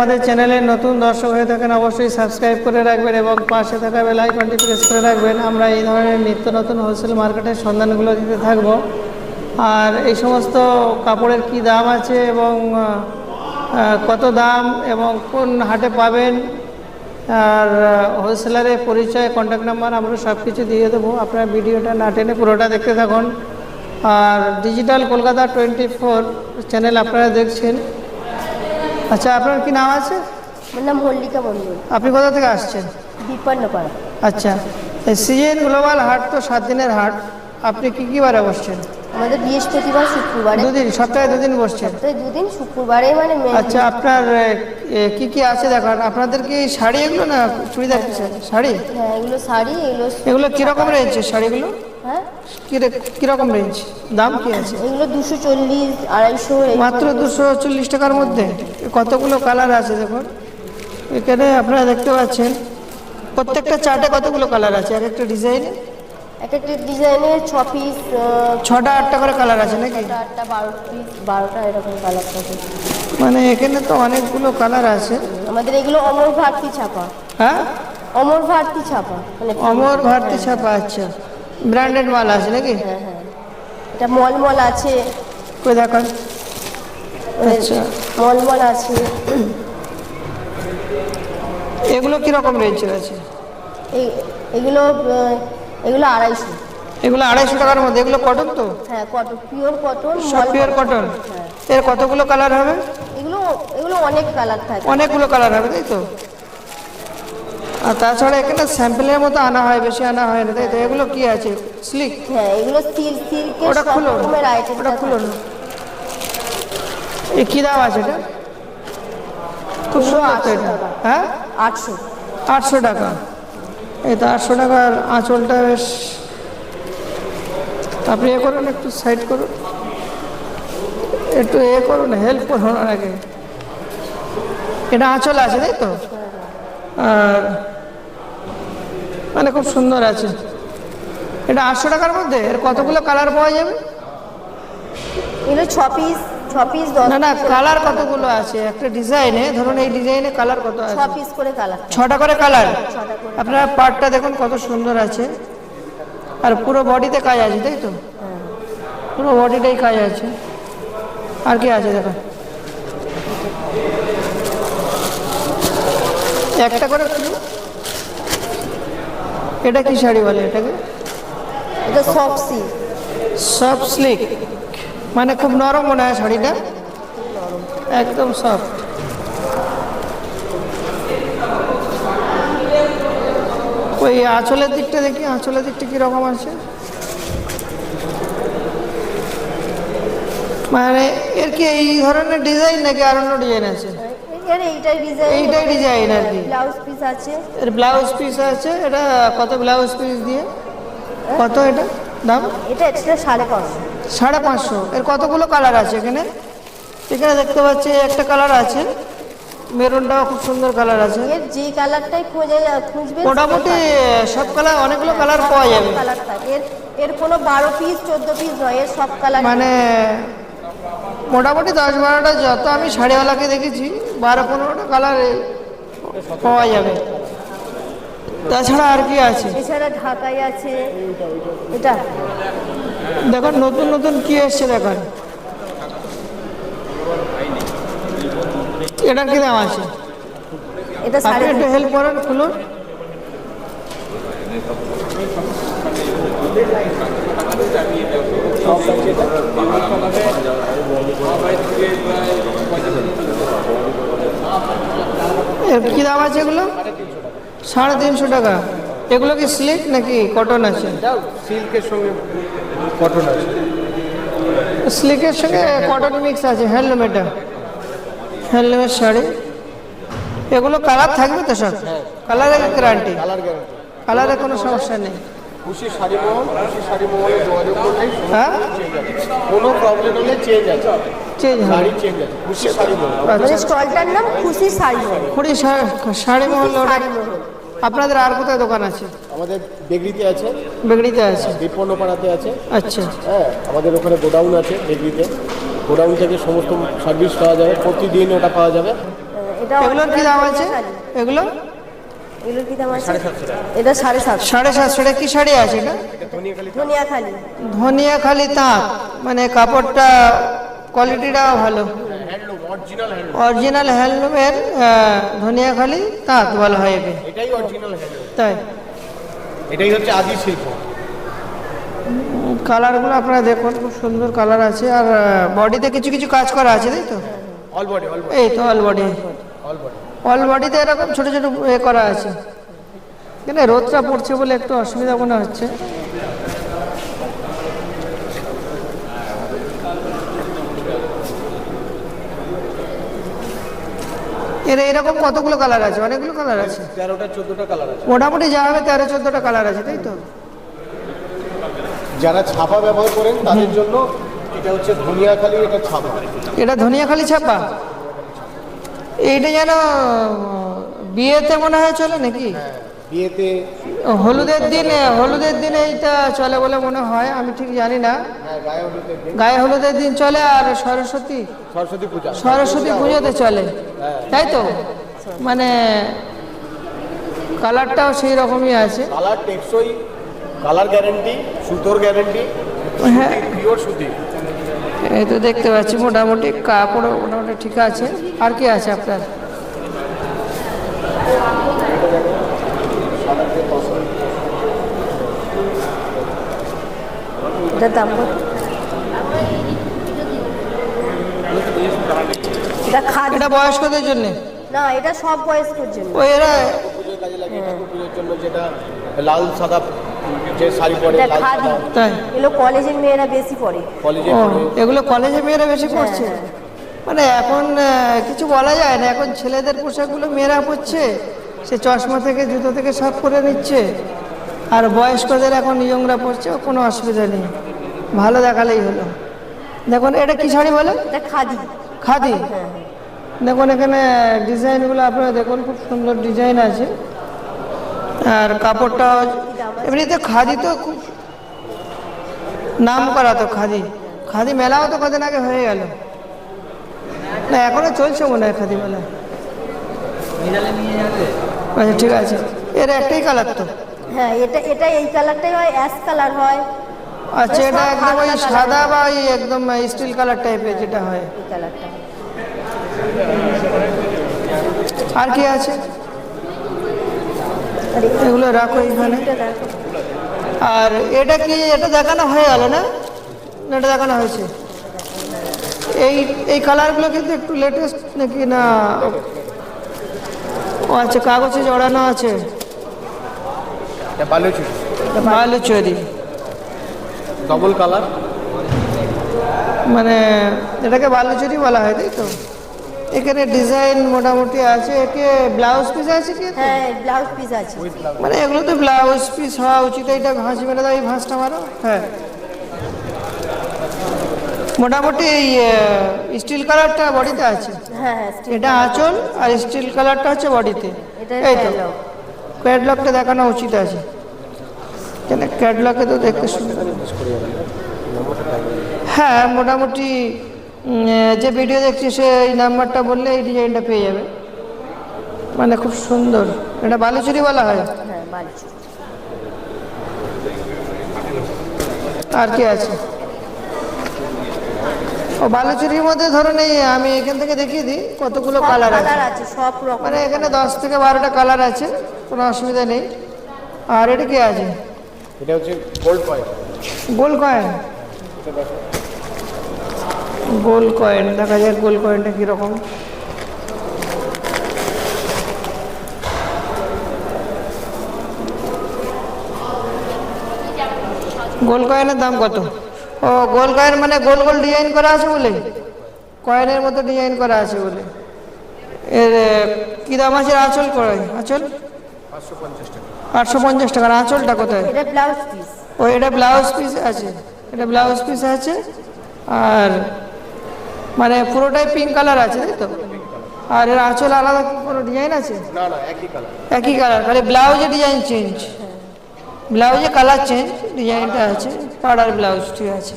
আমাদের চ্যানেলে নতুন দর্শক হয়ে থাকেন, অবশ্যই সাবস্ক্রাইব করে রাখবেন এবং পাশে থাকা বেল আইকনটি প্রেস করে রাখবেন। আমরা এই ধরনের নিত্য নতুন হোলসেল মার্কেটের সন্ধানগুলো দিতে থাকব। আর এই সমস্ত কাপড়ের কি দাম আছে এবং কত দাম এবং কোন হাটে পাবেন, আর হোলসেলারের পরিচয় কন্ট্যাক্ট নাম্বার আমরা সব কিছু দিয়ে দেবো। আপনার ভিডিওটা না টেনে পুরোটা দেখতে থাকুন। আর digital Kolkata twenty four channel আপনারা দেখছেন। আচ্ছা আপনার কি নাম আছে? আমার নাম মল্লিকা মন্ডল আপনি কোথা থেকে আসছেন? বিপন্ন পাড়া আচ্ছা সিজন গ্লোবাল হাট তো সাত দিনের হাট। আপনি কি কি বারে বসছেন? আমাদের বৃহস্পতিবার শুক্রবারে। দুদিন সপ্তাহে দুদিন বসছেন? সপ্তাহে দুদিন শুক্রবারে মানে আচ্ছা আপনার কি কি আছে দেখান আপনাদের কি শাড়ি এগুলো না চুড়িদার? শাড়ি? হ্যাঁ এগুলো শাড়ি এগুলো এগুলো কীরকম রেঞ্জের শাড়িগুলো? হ্যাঁ? কীরকম রেঞ্জ দাম কি আছে? এগুলো দুশো চল্লিশ আড়াইশো মাত্র দুশো চল্লিশ টাকার মধ্যে। কতগুলো কালার আছে দেখুন। এখানে আপনারা দেখতে পাচ্ছেন প্রত্যেকটা চার্টে কতগুলো কালার আছে? এক একটা ডিজাইনে এক একটা ডিজাইনের ছ পিস ছটা আটটা করে কালার আছে নাকি? আটটা বারো পিস বারোটা এরকম কালার থাকে। মানে এখানে তো অনেকগুলো কালার আছে। আমাদের এগুলো অমর ভারতী ছাপা। হ্যাঁ? অমর ভারতী ছাপা। মানে অমর ভারতী ছাপা আচ্ছা। ব্র্যান্ডেড মাল আছে নাকি? হ্যাঁ হ্যাঁ এটা মলমল আছে। কই দেখান। আচ্ছা। মলমল আছে। এগুলো কীরকম রেঞ্জের আছে? এই এগুলো এগুলো আড়াইশো। এগুলো আড়াইশো টাকার মধ্যে। এগুলো কটন তো? হ্যাঁ কটন পিওর কটন সব পিওর কটন এর কতগুলো কালার হবে? এগুলো এগুলো অনেক কালার থাকে। অনেকগুলো কালার হবে তাই তো? আর তাছাড়া এখানে স্যাম্পেলের মতো আনা হয় বেশি আনা হয় না। তাই তো এগুলো কি আছে? স্লিক হ্যাঁ এগুলো সিল্ক সিল্কের ওটা খুলো। ওটা খুলো না। এ কী দাম আছে এটা? খুব সুন্দর তো এটা। হ্যাঁ? আটশো। আটশো টাকা। এই তো আটশো টাকার আঁচলটা বেশ। আপনি এ করুন একটু সাইড করুন। একটু এ করুন হেল্প করুন আগে এটা আঁচল আছে তাই তো? আর মানে খুব সুন্দর আছে। এটা আটশো টাকার মধ্যে? এর কতগুলো কালার পাওয়া যাবে? এগুলো ছ পিস ছ পিস না না কালার কতগুলো আছে? একটা ডিজাইনে ধরুন এই ডিজাইনে কালার কত ছ আছে? পিস করে কালার ছটা করে কালার আপনার পার্টটা দেখুন কত সুন্দর আছে। আর পুরো বডিতে কাজ আছে তাই তো? পুরো বডিটাই কাজ আছে। আর কি আছে দেখুন? একটা করে। এটা কি শাড়ি বলে এটাকে? এটা সফট সিল্ক সফট স্লিক মানে খুব নরম মনে হয় শাড়িটা? একদম সফট ওই আঁচলের দিকটা দেখি আঁচলের দিকটা কীরকম আছে? মানে এর কি এই ধরনের ডিজাইন নাকি আর অন্য ডিজাইন আছে? এর এইটাই ডিজাইন এইটাই ডিজাইন আর কি। ব্লাউজ পিস আছে। এর ব্লাউজ পিস আছে এটা কত ব্লাউজ পিস দিয়ে? কত এটা দাম? এটা এটা সাড়ে পাঁচশো। সাড়ে পাঁচশো। এর কতগুলো কালার আছে এখানে? এখানে দেখতে পাচ্ছি একটা কালার আছে। মেরুনটাও খুব সুন্দর কালার আছে। এর যে কালারটাই খোঁজে খুঁজবে মোটামুটি সব কালার অনেকগুলো কালার পাওয়া যাবে। কালার থাকে এর এর কোনো বারো পিস চোদ্দ পিস নয় এর সব কালার মানে মোটামুটি দশ বারোটা যত আমি শাড়িওয়ালাকে দেখেছি বারো পনেরোটা কালার পাওয়া যাবে। তাছাড়া আর কি আছে? এছাড়া ঢাকাই আছে। এটা দেখুন নতুন নতুন কি এসছে দেখুন। এটার কি দাম আছে? এটা সাড়ে একটু হেল্প করেন খুলুন। কি দাম আছে এগুলো? সাড়ে তিনশো টাকা। এগুলো কি স্লিক নাকি কটন আছে? সিল্কের সঙ্গে কটন আছে স্লিকের সঙ্গে কটন মিক্স আছে হ্যান্ডলুম এটা হ্যান্ডলুমের শাড়ি। এগুলো কালার থাকবে তো সব? কালারের গ্যারান্টি কালার গ্যারান্টি কালারে কোনো সমস্যা নেই। খুশি শাড়ি মহল খুশি শাড়ি মহলে যোগাযোগ করলেই হ্যাঁ? চেঞ্জ আছে কোনো প্রবলেম হলে চেঞ্জ আছে। চেঞ্জ শাড়ি চেঞ্জ আছে। খুশি শাড়ি মহল। মানে আচ্ছা স্টলটার নাম খুশি শাড়ি মহল। খুঁড়ি শাড়ি মহল। শাড়ি মহল। আপনাদের আর কোথায় দোকান আছে? আমাদের বেগড়িতে আছে। বেগড়িতে আছে? বিপন্নপাড়াতে আছে। আচ্ছা। হ্যাঁ আমাদের ওখানে গোডাউন আছে বেগড়িতে। গোডাউন থেকে সমস্ত সার্ভিস পাওয়া যাবে। প্রতিদিন ওটা পাওয়া যাবে। এগুলোর কি দাম আছে? এগুলো? এগুলোর কি দাম আছে এটা সাড়ে সাতশো। সাড়ে সাতশো টাকা কি শাড়ি আছে এটা? ধনিয়া খালি ধনিয়া খালি তাঁত মানে কাপড়টা কোয়ালিটিটাও ভালো। Original handloom. অরিজিনাল হ্যান্ডলুমের ধনিয়া খালি তাঁত বলা হয় একে এটাই অরিজিনাল তাই। এটাই হচ্ছে আদি শিল্প। কালারগুলো আপনারা দেখুন খুব সুন্দর কালার আছে। আর বডিতে কিছু কিছু কাজ করা আছে তাই তো? অল বডি অল বডি এই তো all body all body all বডিতে এরকম ছোট ছোট এ করা আছে। এখানে রোদটা পড়ছে বলে একটু অসুবিধা মনে হচ্ছে। এর এরকম কতগুলো কালার আছে? অনেকগুলো কালার আছে। তেরোটা চোদ্দোটা কালার আছে। মোটামুটি যা হবে তেরো চোদ্দোটা কালার আছে তাই তো? যারা ছাপা ব্যবহার করেন তাদের জন্য এটা হচ্ছে ধনিয়াখালি এটা ছাপা। এটা ধনিয়াখালি ছাপা? এইটা যেন বিয়েতে মনে হয় চলে নাকি? হ্যাঁ বিয়েতে। হলুদের দিন হলুদের দিন এইটা চলে বলে মনে হয় আমি ঠিক জানি না। হ্যাঁ গায়ে হলুদের দিন। গায়ে হলুদের দিন চলে আর সরস্বতী সরস্বতী পূজা। সরস্বতী পুজোতে চলে। তাই তো? মানে কালারটাও সেই রকমই আছে। কালার টেকসই কালার গ্যারেন্টি সুতোর গ্যারেন্টি হ্যাঁ। পিওর সুতি। এই তো দেখতে পাচ্ছি মোটামুটি কাপড় মোটামুটি ঠিক আছে। আর কি আছে আপনার? এটার দাম কত? এটা খাদি এটা বয়স্কদের জন্য? না এটা সব বয়স্কর জন্য। ওই এরা পুজোর কাজে লাগে ঠাকুর পুজোর জন্য যেটা লাল সাদা যে শাড়ি পরে খাদি তাই? এগুলো কলেজের মেয়েরা বেশি পড়ে কলেজে ও এগুলো কলেজে মেয়েরা বেশি পড়ছে হ্যাঁ, মানে এখন কিছু বলা যায় না। এখন ছেলেদের পোশাকগুলো মেয়েরা পরছে। সে চশমা থেকে জুতো থেকে সব করে নিচ্ছে। আর বয়স্কদের এখন ইয়ংরা পরছে ও কোনো অসুবিধা নেই। ভালো দেখালেই হলো। দেখুন এটা কি শাড়ি বলে খাদি। খাদি? হ্যাঁ। দেখুন এখানে ডিজাইনগুলো আপনারা দেখুন খুব সুন্দর ডিজাইন আছে। আর কাপড়টা এমনিতে খাদি তো খুব নাম করা তো খাদি। খাদি মেলাও তো কদিন আগে হয়ে গেল। না এখনও চলছে মনে হয় খাদি মেলা। আচ্ছা ঠিক আছে। এর একটাই কালার তো। হ্যাঁ এটা এটা এই কালারটাই হয় অ্যাশ কালার হয়। আচ্ছা এটা একদম ওই সাদা বা ওই একদম স্টিল কালার টাইপের যেটা হয়। কালারটা আর কি আছে? এগুলো রাখো এখানে। আর এটা কি এটা দেখানো হয়ে গেল না? এটা দেখানো হয়েছে। এই এই কালারগুলো কিন্তু একটু লেটেস্ট নাকি না? ও আচ্ছা কাগজে জড়ানো আছে। বালুচুরি ডবল কালার মানে এটাকে বালুচুরি বলা হয় তাই তো? এখানে ডিজাইন মোটামুটি আছে। একে ব্লাউজ পিস আছে কি হ্যাঁ ব্লাউজ পিস আছে। মানে এগুলো তো ব্লাউজ পিস হওয়া উচিত। এটা ভাঁজ মেরে দাও এই ভাঁজটা মারো। হ্যাঁ। মোটামুটি স্টিল কালারটা বডিতে আছে। হ্যাঁ হ্যাঁ এটা আঁচল আর স্টিল কালারটা হচ্ছে বডিতে। এটা এই তো। ক্যাটলগটা দেখানো উচিত আছে। কেন ক্যাটলগে তো দেখতে সুন্দর। হ্যাঁ মোটামুটি যে ভিডিও দেখছি সে এই নাম্বারটা বললে এই ডিজাইনটা পেয়ে যাবে। মানে খুব সুন্দর। এটা বালুচুরি বলা হয়। হ্যাঁ আর কি আছে? ও বালুচুরির মধ্যে ধরুন এই আমি এখান থেকে দেখিয়ে দিই কতগুলো কালার আছে। সব রকম। মানে এখানে দশ থেকে বারোটা কালার আছে কোনো অসুবিধা নেই। আর এটা কি আছে? এটা হচ্ছে গোল্ড কয়েন গোল কয়েন গোল কয়েন দেখা যাক গোল কয়েনটা কীরকম। গোল কয়েনের দাম কত? ও গোল কয়েন মানে গোল গোল ডিজাইন করা আছে বলে? কয়েনের মতো ডিজাইন করা আছে বলে। এর কি দাম আছে আঁচল করে আঁচল? আটশো পঞ্চাশ টাকা। আটশো পঞ্চাশ টাকার আঁচলটা কোথায়? Blouse piece. ও এটা ব্লাউজ পিস আছে। এটা ব্লাউজ পিস আছে। আর মানে পুরোটাই পিঙ্ক কালার আছে তাই তো? আর এর আঁচল আলাদা কোনো ডিজাইন আছে? না না একই কালার একই কালার খালি ব্লাউজে ডিজাইন চেঞ্জ ব্লাউজে কালার চেঞ্জ ডিজাইনটা আছে পাড়ার ব্লাউজ ঠিক আছে।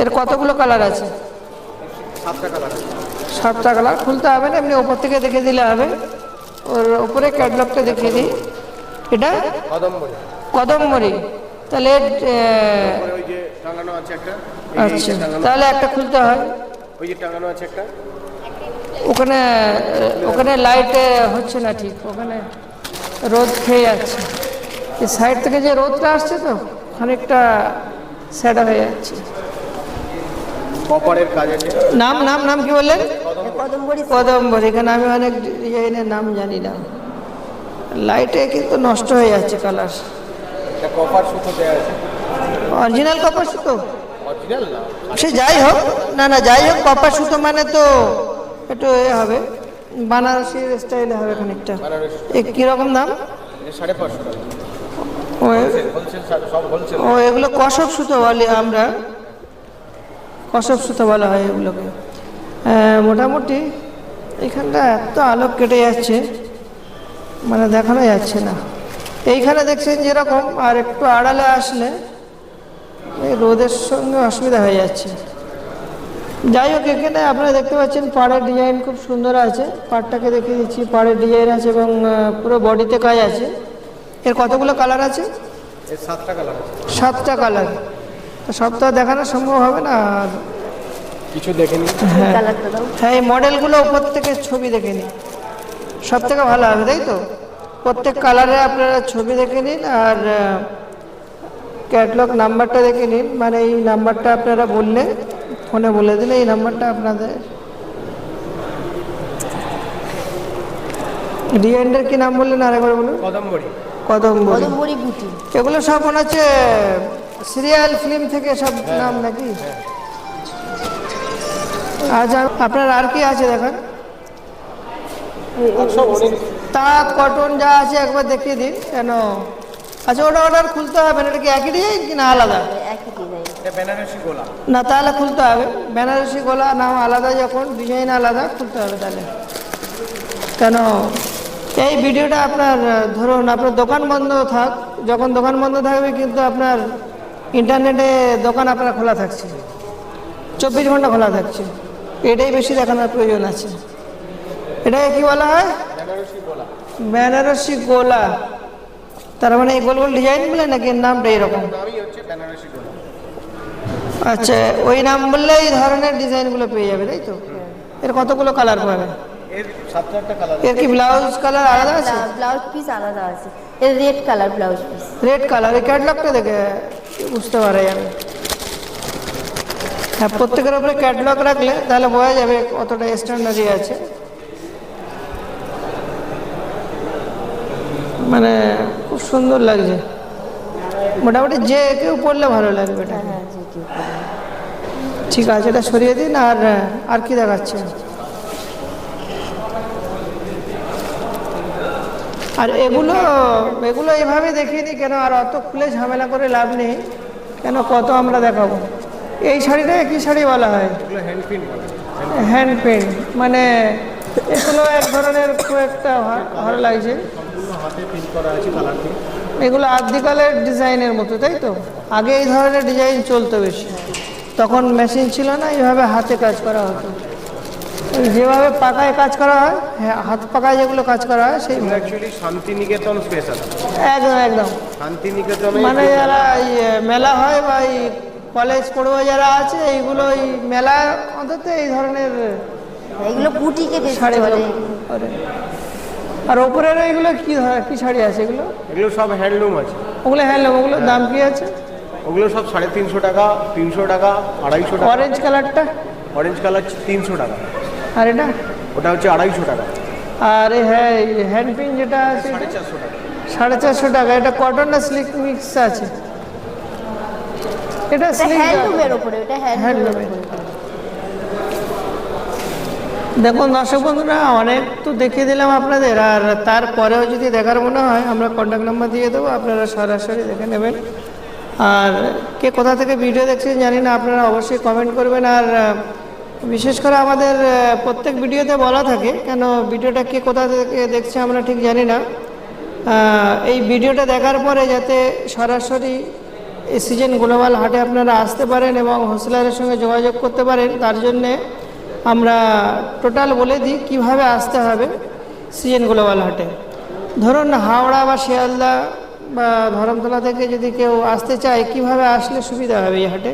এর কতগুলো কালার আছে? সাতটা কালার সাতটা কালার খুলতে হবে না এমনি ওপর থেকে দেখে দিলে হবে। ওর ওপরে ক্যাটলগটা দেখিয়ে দিই। এটা? কদম্বরী কদমমরি তাহলে টাঙানো আছে একটা। আচ্ছা তাহলে একটা খুলতে হয়। ওই যে টাঙানো আছে একটা। ওখানে ওখানে লাইট হচ্ছে না ঠিক ওখানে রোদ খেয়ে যাচ্ছে। এই সাইড থেকে যে রোদটা আসছে তো খানিকটা স্যাডা হয়ে যাচ্ছে। কপারের কাজ নাম নাম নাম কি বললেন? কদম্বর এখানে আমি অনেক ডিজাইনের নাম জানি না। লাইটে কিন্তু নষ্ট হয়ে যাচ্ছে কালার কপার সুতো দেওয়া আছে। অরিজিনাল কপার সুতো? সে যাই হোক, না না, যাই হোক কপার সুতো মানে তো একটু এ হবে বানারসি স্টাইলে হবে খানিকটা। এ কীরকম দাম? সাড়ে পাঁচশো ও, এগুলো কসব সুতো বলি আমরা। কসব সুতো বলা হয় এগুলোকে। মোটামুটি এখানটা এত আলোক কেটে যাচ্ছে মানে দেখানো যাচ্ছে না। এইখানে দেখছেন যেরকম, আর একটু আড়ালে আসলে এই রোদের সঙ্গে অসুবিধা হয়ে যাচ্ছে। যাই হোক এখানে আপনারা দেখতে পাচ্ছেন পাড়ের ডিজাইন খুব সুন্দর আছে। পাড়টাকে দেখিয়ে দিচ্ছি পাড়ের ডিজাইন আছে এবং পুরো বডিতে কাজ আছে। এর কতগুলো কালার আছে? সাতটা কালার আছে। সাতটা কালার দেখানো সম্ভব হবে না। আর কিছু দেখে নিন। হ্যাঁ। এই মডেলগুলো উপর থেকে ছবি দেখে নিন। সব থেকে ভালো হবে তাই তো? প্রত্যেক কালারে আপনারা ছবি দেখে নিন আর ক্যাটলগ নাম্বারটা দেখে নিন। মানে এই নাম্বারটা আপনারা বললে ফোনে বলে দিলে এই নাম্বারটা আপনাদের ডিজাইনটার কি নাম বললেন আরেকবার বলুন? কদম্বরী। কদম বলি কদমবড়ি গুটি। এগুলো সব মনে হচ্ছে সিরিয়াল ফিল্ম থেকে সব নাম নাকি? আজ আপনার আর কি আছে দেখেন? তাঁত কটন যা আছে একবার দেখিয়ে দিন কেন? আচ্ছা ওটা অর্ডার খুলতে হবে না এটা কি একই ডিজাইন কি না আলাদা? একই ডিজাইন বেনারসি গোলা। না তাহলে খুলতে হবে। বেনারসি গোলা নাম আলাদা যখন ডিজাইন আলাদা খুলতে হবে তাহলে। কেন? এই ভিডিওটা আপনার ধরুন আপনার দোকান বন্ধ থাক যখন দোকান বন্ধ থাকবে কিন্তু আপনার ইন্টারনেটে দোকান আপনার খোলা থাকছে। চব্বিশ ঘণ্টা খোলা থাকছে। এটাই বেশি দেখানোর প্রয়োজন আছে। এটাকে কি বলা হয়? বেনারসি গোলা। তার মানে এই গোল গোল ডিজাইন বলে নাকি এর নামটা এরকম? আচ্ছা ওই নাম বললে এই ধরনের ডিজাইনগুলো পেয়ে যাবে তাই তো? এর কতগুলো কালার পাবে? এর কি ব্লাউজ কালার আলাদা আছে? ব্লাউজ পিস আলাদা আছে। এর red colour blouse piece red colour এই ক্যাটলগটা দেখে বুঝতে পারা যাবে হ্যাঁ প্রত্যেকের উপরে ক্যাটলগ রাখলে তাহলে বোঝা যাবে কতটা স্ট্যান্ডার্ডই আছে। মানে খুব সুন্দর লাগছে। মোটামুটি যে কেউ পড়লে ভালো লাগবে এটা হ্যাঁ ঠিক আছে এটা সরিয়ে দিন আর আর কি দেখাচ্ছে আর এগুলো এগুলো এভাবে দেখিয়ে দিই কেন আর অত খুলে ঝামেলা করে লাভ নেই। কেন কত আমরা দেখাবো? এই শাড়িটা কি শাড়ি বলা হয়। এগুলো হ্যান্ড প্রিন্ট পেন্ট মানে এগুলো এক ধরনের খুব একটা ভা- ভালো লাগছে। এগুলো আদিকালের ডিজাইনের মতো তাই তো? আগে এই ধরনের ডিজাইন চলতো বেশি। তখন মেশিন ছিল না এইভাবে হাতে কাজ করা হতো। যেভাবে পাকায় কাজ করা হয় হ্যাঁ হাত পাকায় যেগুলো কাজ করা হয় সেই শান্তিনিকেতন স্পেশাল একদম একদম। শান্তিনিকেতন মানে যারা এই মেলা হয় বা এই কলেজ পড়ুয়া যারা আছে এইগুলো এই মেলা অন্তত এই ধরনের এগুলো বুটিকে বেশি শাড়িগুলো করে। আর ওপরের এইগুলো কি কি শাড়ি আছে এগুলো? এগুলো সব হ্যান্ডলুম আছে। ওগুলো হ্যান্ডলুম ওগুলো দাম কি আছে? ওগুলো সব সাড়ে তিনশো টাকা তিনশো টাকা আড়াইশো টাকা। অরেঞ্জ কালারটা অরেঞ্জ কালার তিনশো টাকা। আর এটা? ওটা হচ্ছে আড়াইশো টাকা। আর হ্যাঁ হ্যান্ড পিন যেটা আছে সাড়ে চারশো টাকা। সাড়ে চারশো টাকা এটা কটন না স্লিক মিক্স আছে। এটা এটা স্লিক হ্যান্ডলুমের উপরে এটা হ্যান্ডলুমের হ্যান্ডলুমের। উপরে। দেখুন দর্শক বন্ধুরা, অনেক তো দেখিয়ে দিলাম আপনাদের, আর তারপরেও যদি দেখার মনে হয়, আমরা কন্ট্যাক্ট নাম্বার দিয়ে দেবো, আপনারা সরাসরি দেখে নেবেন। আর কে কোথা থেকে ভিডিও দেখছেন জানি না, আপনারা অবশ্যই কমেন্ট করবেন। আর বিশেষ করে আমাদের প্রত্যেক ভিডিওতে বলা থাকে, কেন ভিডিওটা কে কোথা থেকে দেখছে আমরা ঠিক জানি না। এই ভিডিওটা দেখার পরে যাতে সরাসরি সিজন গ্লোবাল হাটে আপনারা আসতে পারেন এবং হোসেলারের সঙ্গে যোগাযোগ করতে পারেন, তার জন্যে আমরা টোটাল বলে দিই কীভাবে আসতে হবে সিএন গ্লোবাল হাটে। ধরুন হাওড়া বা শিয়ালদা বা ধরমতলা থেকে যদি কেউ আসতে চায় কীভাবে আসলে সুবিধা হবে এই হাটে?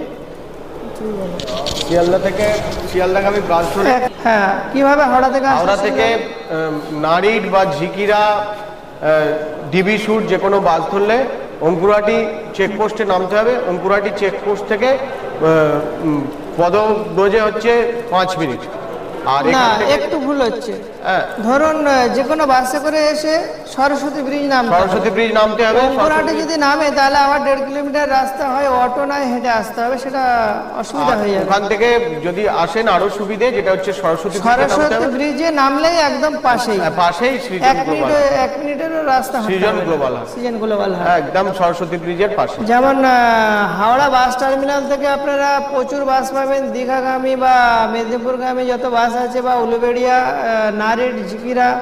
শিয়ালদা থেকে শিয়ালদাগামী এক- হ্যাঁ কীভাবে হাওড়া থেকে হাওড়া থেকে নারিড বা ঝিকিরা ডিবি শুট যে কোনো বাস ধরলে অঙ্কুরাটি চেকপোস্টে নামতে হবে। অঙ্কুরাটি চেকপোস্ট থেকে পদব্রজে হচ্ছে পাঁচ মিনিট। আর না একটু ভুল হচ্ছে। হ্যাঁ, ধরুন যে কোনো বাসে করে এসে সরস্বতী ব্রিজ হবে। সরস্বতী ব্রিজ নামতে হবে অঙ্কুরহাটে যদি নামে তাহলে আবার দেড় কিলোমিটার রাস্তা হয় অটো নয় হেঁটে আসতে হবে সেটা অসুবিধা হয়ে যাবে। ওখান থেকে যদি আসেন আরও সুবিধে যেটা হচ্ছে সরস্বতী সরস্বতী ব্রিজে নামলেই একদম পাশেই। হ্যাঁ, পাশেই এক মিনিট এক মিনিটেরও রাস্তা সৃজন গ্লোবাল। সৃজন গ্লোবাল একদম সরস্বতী ব্রিজের পাশে। যেমন হাওড়া বাস টার্মিনাল থেকে আপনারা প্রচুর বাস পাবেন দীঘাগামী বা মেদিনীপুরগামী যত বাস আছে বা উলুবেড়িয়া নারীর ঝিকিরা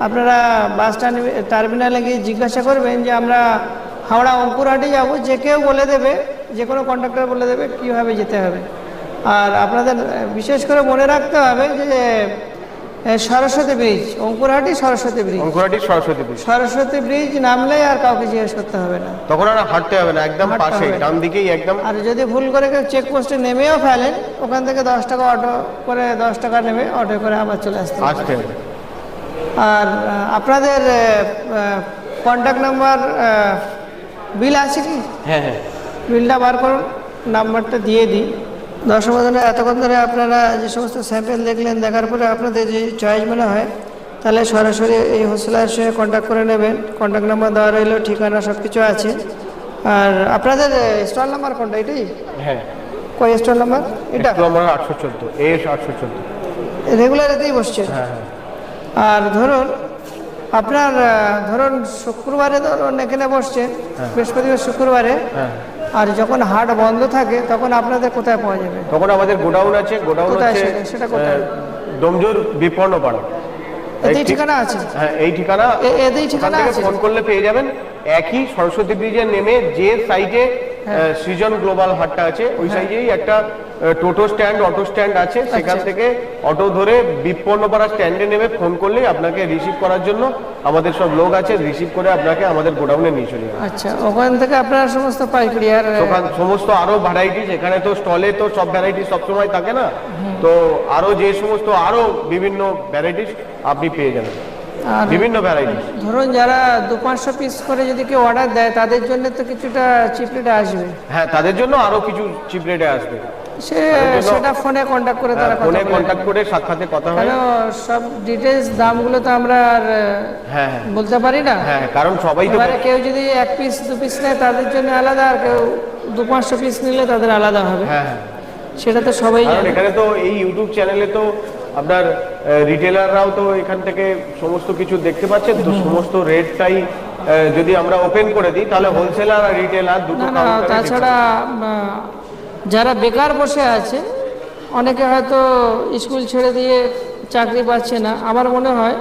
আপনারা বাস টার্মি- টার্মিনালে গিয়ে জিজ্ঞাসা করবেন যে আমরা হাওড়া অঙ্কুরহাটে যাব, যে কেউ বলে দেবে, যে কোনো কন্ডাক্টর বলে দেবে কীভাবে যেতে হবে। আর আপনাদের বিশেষ করে মনে রাখতে হবে যে Saraswati bridge Ankurhati Saraswati bridge. Ankurhati Saraswati bridge. Saraswati bridge নামলেই আর কাউকে জিজ্ঞেস করতে হবে না। তখন আর হাঁটতে হবে না একদম হাঁটতে পাশেই হবে না। ডান দিকেই একদম। আর যদি ভুল করে কেউ চেকপোস্টে নেমেও ফেলেন ওখান থেকে দশ টাকা অটো করে দশ টাকা নেবে অটো করে আবার চলে আসতে আসতে হবে। আর আপনাদের কন্ট্যাক্ট নাম্বার বিল আছে কি? হ্যাঁ হ্যাঁ। বিলটা বার করুন নাম্বারটা দিয়ে দিই দর্শক বন্ধুরা এতক্ষণ ধরে আপনারা যে সমস্ত স্যাম্পেল দেখলেন দেখার পরে আপনাদের যে চয়েস মনে হয় তাহলে সরাসরি এই হোলসেলারের সঙ্গে কন্ট্যাক্ট করে নেবেন। কন্ট্যাক্ট নাম্বার দেওয়া রইল ঠিকানা সব কিছু আছে। আর আপনাদের স্টল নাম্বার কোনটা এটাই? হ্যাঁ। কয় স্টল নাম্বার এটা? আমার আটশো চোদ্দ এস আটশো চোদ্দ। রেগুলার এতেই বসছে? হ্যাঁ হ্যাঁ। আর ধরুন আপনার ধরুন শুক্রবারে ধরুন এখানে বসছেন বৃহস্পতিবার শুক্রবারে। হ্যাঁ। আর যখন হাট বন্ধ থাকে তখন আপনাদের কোথায় পাওয়া যাবে তখন আমাদের গোডাউন আছে গোডাউন আছে সেটা? কোথায়? আহ, বিপন্ন পাড়া এই ঠিকানা আছে হ্যাঁ এই ঠিকানা এই ঠিকানা আছে ফোন করলে পেয়ে যাবেন একই সরস্বতী ব্রিজে নেমে যে সাইডে হ্যাঁ। সৃজন গ্লোবাল হাটটা আছে ওই সাইডেই একটা আহ, টোটো স্ট্যান্ড অটো স্ট্যান্ড আছে। সেখান আচ্ছা। থেকে অটো ধরে বিপন্নপাড়া স্ট্যান্ডে নেমে ফোন করলেই আপনাকে রিসিভ করার জন্য আমাদের সব লোক আছে রিসিভ করে আপনাকে আমাদের গোডাউনে নিয়ে চলে যাবে। আচ্ছা ওখান থেকে আপনারা সমস্ত পাইকারি আর দোকান সমস্ত আরও ভ্যারাইটিস এখানে তো স্টলে তো সব ভ্যারাইটিস সবসময় থাকে না? তো আরও যে সমস্ত আরও বিভিন্ন ভ্যারাইটিস আপনি পেয়ে যাবেন। বিভিন্ন ভ্যারাইটিস ধরুন যারা দু পাঁচশো পিস করে যদি কেউ অর্ডার দেয় তাদের জন্য তো কিছুটা চিপ রেটে আসবে। হ্যাঁ তাদের জন্য আরও কিছু চিপ রেটে আসবে। সে সেটা ফোনে কন্ট্যাক্ট করে তারা ফোনে কন্ট্যাক্ট করে সাক্ষাতে কথা হয়। সব দামগুলো তো আমরা আর হ্যাঁ হ্যাঁ। বলতে পারি না। হ্যাঁ কারণ সবাই তো কেউ যদি এক পিস দু পিস নেয় তাদের জন্য আলাদা আর কেউ দু পাঁচশো পিস নিলে তাদের আলাদা হবে। হ্যাঁ হ্যাঁ। সেটা তো সবাই এখানে তো এই ইউটিউব চ্যানেলে তো আপনার রিটেলাররাও তো এখান থেকে সমস্ত কিছু দেখতে পাচ্ছেন। তো সমস্ত রেটটাই যদি আমরা ওপেন করে দিই তাহলে হোলসেলার আর রিটেলার দুটো তাছাড়া যারা বেকার বসে আছে অনেকে হয়তো স্কুল ছেড়ে দিয়ে চাকরি পাচ্ছে না। আমার মনে হয়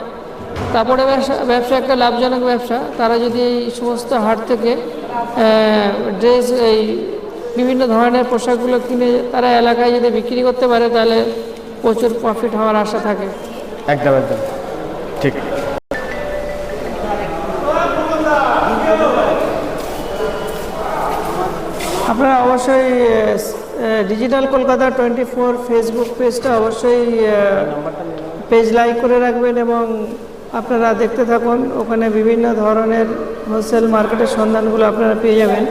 কাপড়ের ব্যবসা ব্যবসা একটা লাভজনক ব্যবসা। তারা যদি এই সমস্ত হাট থেকে ড্রেস এই বিভিন্ন ধরনের পোশাকগুলো কিনে তারা এলাকায় যদি বিক্রি করতে পারে তাহলে প্রচুর প্রফিট হওয়ার আশা থাকে। একদম একদম। ঠিক। আপনারা অবশ্যই digital Kolkata twenty four Facebook পেজটা অবশ্যই পেজ লাইক করে রাখবেন এবং আপনারা দেখতে থাকুন। ওখানে বিভিন্ন ধরনের হোলসেল মার্কেটের সন্ধানগুলো আপনারা পেয়ে যাবেন।